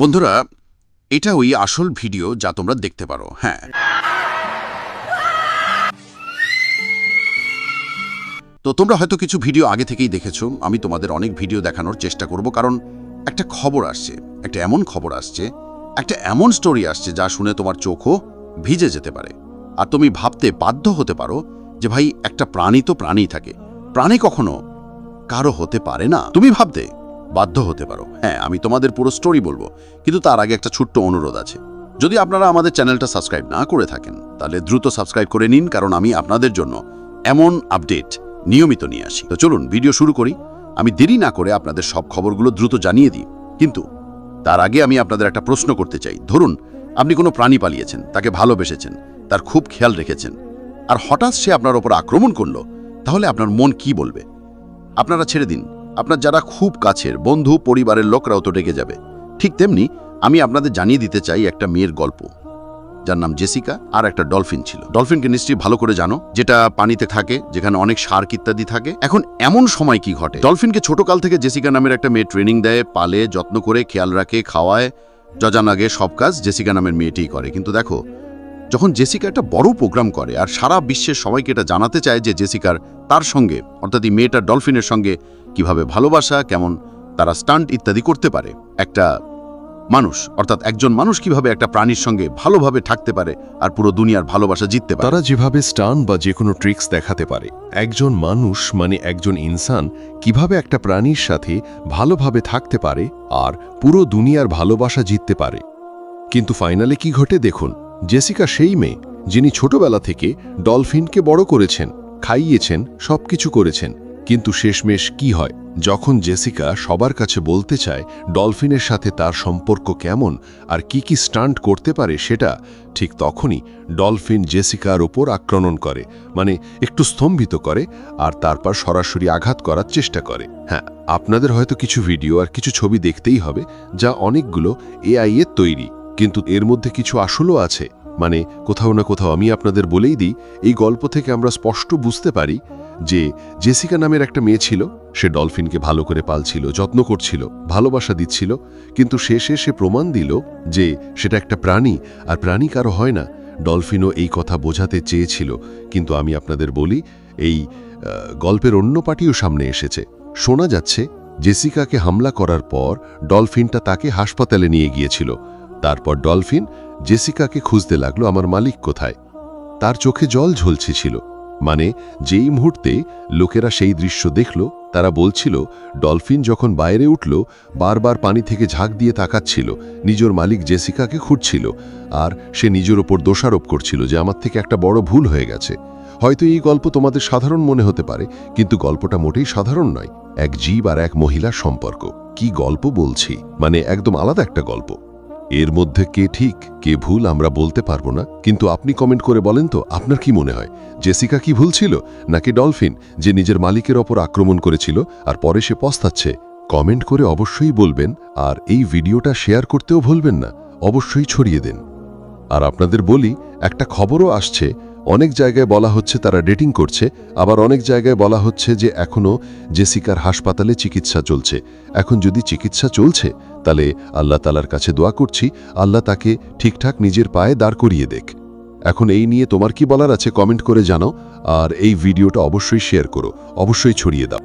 বন্ধুরা, এটা ওই আসল ভিডিও যা তোমরা দেখতে পারো হ্যাঁ। তো তোমরা হয়তো কিছু ভিডিও আগে থেকেই দেখেছ, আমি তোমাদের অনেক ভিডিও দেখানোর চেষ্টা করব, কারণ একটা খবর আসছে, একটা এমন খবর আসছে, একটা এমন স্টোরি আসছে যা শুনে তোমার চোখও ভিজে যেতে পারে। আর তুমি ভাবতে বাধ্য হতে পারো যে ভাই, একটা প্রাণী তো প্রাণী থাকে। প্রাণী কখনো কারও হতে পারে না। তুমি ভাবতে বাধ্য হতে পারো। হ্যাঁ আমি তোমাদের পুরো স্টোরি বলব, কিন্তু তার আগে একটা ছোট্ট অনুরোধ আছে। যদি আপনারা আমাদের চ্যানেলটা সাবস্ক্রাইব না করে থাকেন, তাহলে দ্রুত সাবস্ক্রাইব করে নিন, কারণ আমি আপনাদের জন্য এমন আপডেট নিয়মিত নিয়ে আসি। তো চলুন ভিডিও শুরু করি। আমি দেরি না করে আপনাদের সব খবরগুলো দ্রুত জানিয়ে দিই। কিন্তু তার আগে আমি আপনাদের একটা প্রশ্ন করতে চাই। ধরুন, আপনি কোনো প্রাণী পালিয়েছেন, তাকে ভালোবেসেছেন, তার খুব খেয়াল রেখেছেন, আর হঠাৎ সে আপনার ওপর আক্রমণ করল, তাহলে আপনার মন কি বলবে? আপনারা ছেড়ে দিন। আপনার যারা খুব কাছের, বন্ধু, পরিবারের লোকরাও তো ডেকে যাবে। ঠিক তেমনি আমি আপনাদের জানিয়ে দিতে চাই একটা মেয়ের গল্প, যার নাম জেসিকা আর একটা ডলফিন ছিল। ডলফিনকে নিশ্চয়ই ভালো করে জানো, যেটা পানিতে থাকে, যেখানে অনেক শার্ক ইত্যাদি থাকে। এখন এমন সময় কি ঘটে? ডলফিনকে ছোটকাল থেকে জেসিকা নামের একটা মেয়ে ট্রেনিং দেয়, পালে, যত্ন করে, খেয়াল রাখে, খাওয়ায় যজান আগে সব কাজ জেসিকা নামের মেয়েটিই করে। কিন্তু দেখো যখন জেসিকা একটা বড় প্রোগ্রাম করে আর সারা বিশ্বের সবাইকে এটা জানাতে চায় যে জেসিকার তার সঙ্গে, অর্থাৎ এই মেয়েটার ডলফিনের সঙ্গে কীভাবে ভালোবাসা, কেমন তারা স্টান্ট ইত্যাদি করতে পারে। একটা মানুষ, অর্থাৎ একজন মানুষ কীভাবে একটা প্রাণীর সঙ্গে ভালোভাবে থাকতে পারে আর পুরো দুনিয়ার ভালোবাসা জিততে পারে। তারা যেভাবে স্টান বা যে কোনো ট্রিক্স দেখাতে পারে। একজন মানুষ মানে একজন ইনসান কীভাবে একটা প্রাণীর সাথে ভালোভাবে থাকতে পারে আর পুরো দুনিয়ার ভালোবাসা জিততে পারে। কিন্তু ফাইনালে কি ঘটে দেখুন। জেসিকা সেই মেয়ে যিনি ছোটবেলা থেকে ডলফিনকে বড় করেছেন, খাইয়েছেন, সবকিছু করেছেন। কিন্তু শেষমেশ কি হয়? যখন জেসিকা সবার কাছে বলতে চায় ডলফিনের সাথে তার সম্পর্ক কেমন আর কি কি স্টান্ট করতে পারে সেটা, ঠিক তখনই ডলফিন জেসিকার ওপর আক্রমণ করে মানে একটু স্তম্ভিত করে আর তারপর সরাসরি আঘাত করার চেষ্টা করে। হ্যাঁ আপনাদের হয়তো কিছু ভিডিও আর কিছু ছবি দেখতেই হবে যা অনেকগুলো এআই এর তৈরি, কিন্তু এর মধ্যে কিছু আসলও আছে। মানে কোথাও না কোথাও আমি আপনাদের বলেই দিই, এই গল্প থেকে আমরা স্পষ্ট বুঝতে পারি যে জেসিকা নামের একটা মেয়ে ছিল, সে ডলফিনকে ভালো করে পালছিল, যত্ন করছিল, ভালোবাসা দিচ্ছিল, কিন্তু শেষে সে প্রমাণ দিল যে সেটা একটা প্রাণী, আর প্রাণী কারও হয় না। ডলফিনও এই কথা বোঝাতে চেয়েছিল, কিন্তু আমি আপনাদের বলি, এই গল্পের অন্য পার্টিও সামনে এসেছে। শোনা যাচ্ছে, জেসিকাকে হামলা করার পর ডলফিনটা তাকে হাসপাতালে নিয়ে গিয়েছিল। তারপর ডলফিন জেসিকাকে খুঁজতে লাগল আমার মালিক কোথায়। তার চোখে জল ঝলছেছিল। মানে যেই মুহূর্তে লোকেরা সেই দৃশ্য দেখল, তারা বলছিল, ডলফিন যখন বাইরে উঠল, বারবার পানি থেকে ঝাঁক দিয়ে তাকাচ্ছিল। নিজের মালিক জেসিকাকে খুঁজছিল, আর সে নিজের ওপর দোষারোপ করছিল যে আমার থেকে একটা বড় ভুল হয়ে গেছে। হয়তো এই গল্প তোমাদের সাধারণ মনে হতে পারে, কিন্তু গল্পটা মোটেই সাধারণ নয়। এক জীব আর এক মহিলার সম্পর্ক। কি গল্প বলছি? মানে একদম আলাদা একটা গল্প। এর মধ্যে কে ঠিক, কে ভুল আমরা বলতে পারব না, কিন্তু আপনি কমেন্ট করে বলেন তো, আপনার কি মনে হয়? জেসিকা কি ভুল ছিল, নাকি ডলফিন, যে নিজের মালিকের ওপর আক্রমণ করেছিল আর পরে সে পস্তাচ্ছে? কমেন্ট করে অবশ্যই বলবেন, আর এই ভিডিওটা শেয়ার করতেও ভুলবেন না, অবশ্যই ছড়িয়ে দিন। আর আপনাদের বলি, একটা খবরও আসছে অনেক জায়গায় বলা হচ্ছে তারা ডেটিং করছে, আবার অনেক জায়গায় বলা হচ্ছে যে এখনও জেসিকার হাসপাতালে চিকিৎসা চলছে। এখন যদি চিকিৎসা চলছে, তাহলে আল্লাহ তালার কাছে দোয়া করছি, আল্লাহ তাকে ঠিকঠাক নিজের পায়ে দাঁড় করিয়ে দেখ এখন এই নিয়ে তোমার কি বলার আছে কমেন্ট করে জানাও, আর এই ভিডিওটা অবশ্যই শেয়ার করো, অবশ্যই ছড়িয়ে দাও।